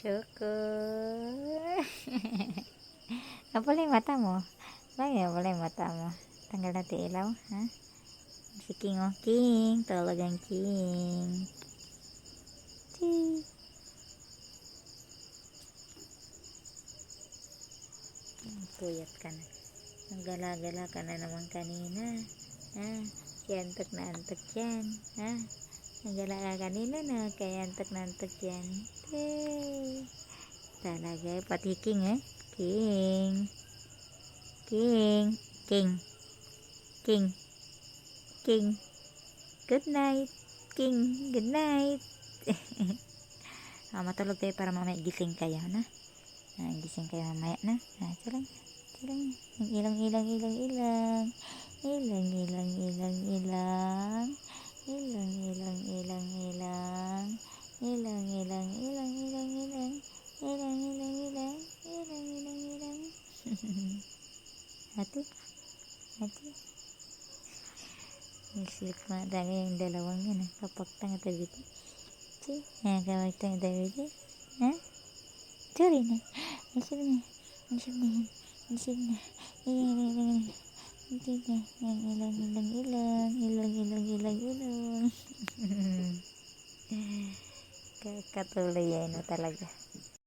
Choco. Napula yung mata mo. Lagi napula yung mata mo. Tanggal natin ilaw, ha? Si King, oh. King. Talagang King. Chee. Puyat ka na. Naggala-gala ka na naman kanina. Ha? Antok na antok yan. Ha? Naggala ka kanina na. Kaya antok na antok yan. Hey. Talaga. Pati King eh. King. King. King. King. King. Good night. King. Good night. ah, matulog kayo para mamaya gising kayo, na? Ah, gising kayo mamaya, na? Ah, ito lang. Ito lang. Ang ilang, ilang, hilang hilang hilang hilang hilang hilang hilang hilang hilang hilang hati hati Isip mo dahil yung dalawang yun, kapag tanga tabi ko. Si, yan ang kapag tanga tabi ko. Ha? Turi na. Isip na. Isip na yun. Isip na. Ilang, ilang, ilang. Isip ilang, ilang, ilang. Ilang, ilang, ilang, ilang, ilang. Kakatuloy yan na talaga.